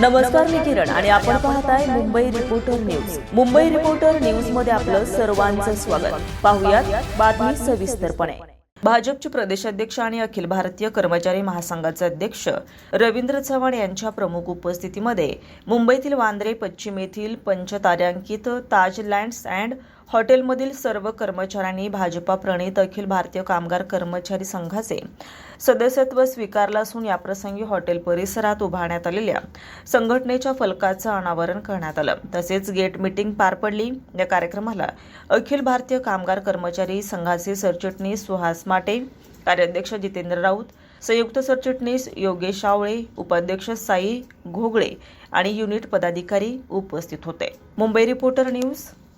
नमस्कार मी किरण आणि आपण पाहताय Mumbai reporter news Mumbai reporter न्यूजमध्ये आपलं सर्वांचं स्वागत. पाहुयात बातमी सविस्तरपणे. भाजपचे प्रदेशाध्यक्ष आणि अखिल भारतीय कर्मचारी महासंघाचे अध्यक्ष रवींद्र चव्हाण यांच्या प्रमुख उपस्थितीमध्ये मुंबईतील वांद्रे पश्चिम येथील पंचतारांकित ताज लँड्स अँड हॉटेलमधील सर्व कर्मचाऱ्यांनी भाजपा प्रणित अखिल भारतीय कामगार कर्मचारी संघाचे सदस्यत्व स्वीकारलं असून याप्रसंगी हॉटेल परिसरात उभारण्यात आलेल्या संघटनेच्या फलकाचं अनावरण करण्यात आलं. तसेच गेट मीटिंग पार पडली. या कार्यक्रमाला अखिल भारतीय कामगार कर्मचारी संघाचे सरचिटणीस सुहास माटे कार्याध्यक्ष जितेंद्र राऊत संयुक्त सरचिटणीस योगेश आवळे उपाध्यक्ष साई घोगळे आणि युनिट पदाधिकारी उपस्थित होते. Mumbai reporter news